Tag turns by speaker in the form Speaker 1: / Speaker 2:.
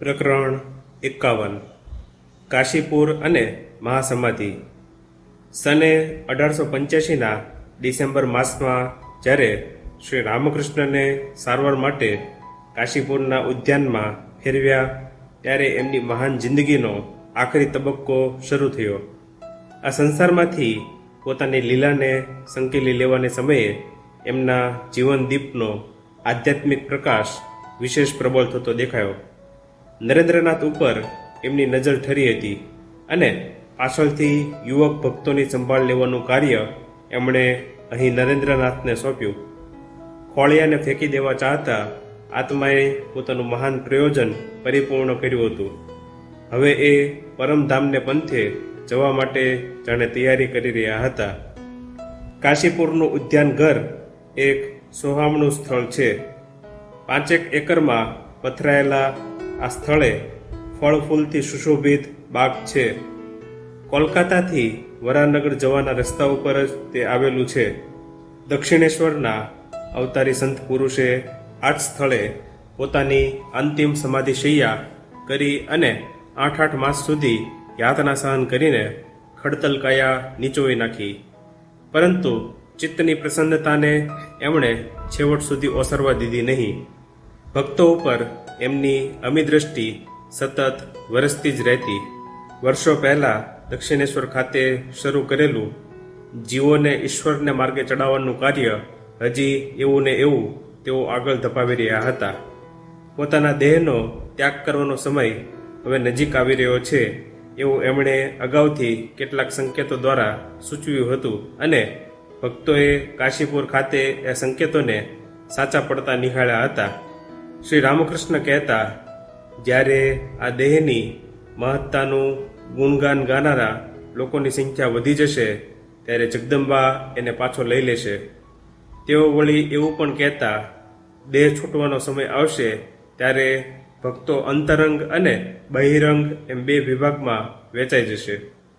Speaker 1: પ્રકરણ એકાવન. કાશીપુર અને મહાસમાધિ. સને અઢારસો પંચ્યાસીના ડિસેમ્બર માસમાં જ્યારે શ્રી રામકૃષ્ણને સારવાર માટે કાશીપુરના ઉદ્યાનમાં ફેરવ્યા, ત્યારે એમની મહાન જિંદગીનો આખરી તબક્કો શરૂ થયો. આ સંસારમાંથી પોતાની લીલાને સંકેલી લેવાને સમયે એમના જીવનદીપનો આધ્યાત્મિક પ્રકાશ વિશેષ પ્રબળ થતો દેખાયો. નરેન્દ્રનાથ ઉપર એમની નજર ઠરી હતી અને પાછળથી યુવક ભક્તોની સંભાળ લેવાનું કાર્ય એમણે અહીં નરેન્દ્રનાથને સોંપ્યું. ખોળિયાને ફેંકી દેવા ચાહતા આત્માએ પોતાનું મહાન પ્રયોજન પરિપૂર્ણ કર્યું હતું. હવે એ પરમધામને પંથે જવા માટે જાણે તૈયારી કરી રહ્યા હતા. કાશીપુરનું ઉદ્યાન ઘર એક સોહામણું સ્થળ છે. પાંચેક એકરમાં પથરાયેલા આ સ્થળે ફળ ફૂલથી સુશોભિત બાગ છે. કોલકાતાથી વરાનગર જવાના રસ્તા ઉપર જ તે આવેલું છે. દક્ષિણેશ્વરના અવતારી સંત પુરુષે આ જ સ્થળે પોતાની અંતિમ સમાધિ શૈયા કરી અને આઠ આઠ માસ સુધી યાતના સહન કરીને ખડતલ કાયા નીચોવી નાખી. પરંતુ ચિત્તની પ્રસન્નતાને એમણે છેવટ સુધી ઓસરવા દીધી નહીં. ભક્તો ઉપર એમની અમી દ્રષ્ટિ સતત વરસતી જ રહેતી. વર્ષો પહેલા દક્ષિણેશ્વર ખાતે શરૂ કરેલું જીવોને ઈશ્વરને માર્ગે ચડાવવાનું કાર્ય હજી એવું ને એવું તેઓ આગળ ધપાવી રહ્યા હતા. પોતાના દેહનો ત્યાગ કરવાનો સમય હવે નજીક આવી રહ્યો છે એવું એમણે અગાઉથી કેટલાક સંકેતો દ્વારા સૂચવ્યું હતું અને ભક્તોએ કાશીપુર ખાતે એ સંકેતોને સાચા પડતા નિહાળ્યા હતા. શ્રી રામકૃષ્ણ કહેતા, જ્યારે આ દેહની મહત્તાનું ગુણગાન ગાનારા લોકોની સંખ્યા વધી જશે, ત્યારે જગદંબા એને પાછો લઈ લેશે. તેઓ વળી એવું પણ કહેતા, દેહ છૂટવાનો સમય આવશે, ત્યારે ભક્તો અંતરંગ અને બહિરંગ એમ બે વિભાગમાં વેચાઈ જશે.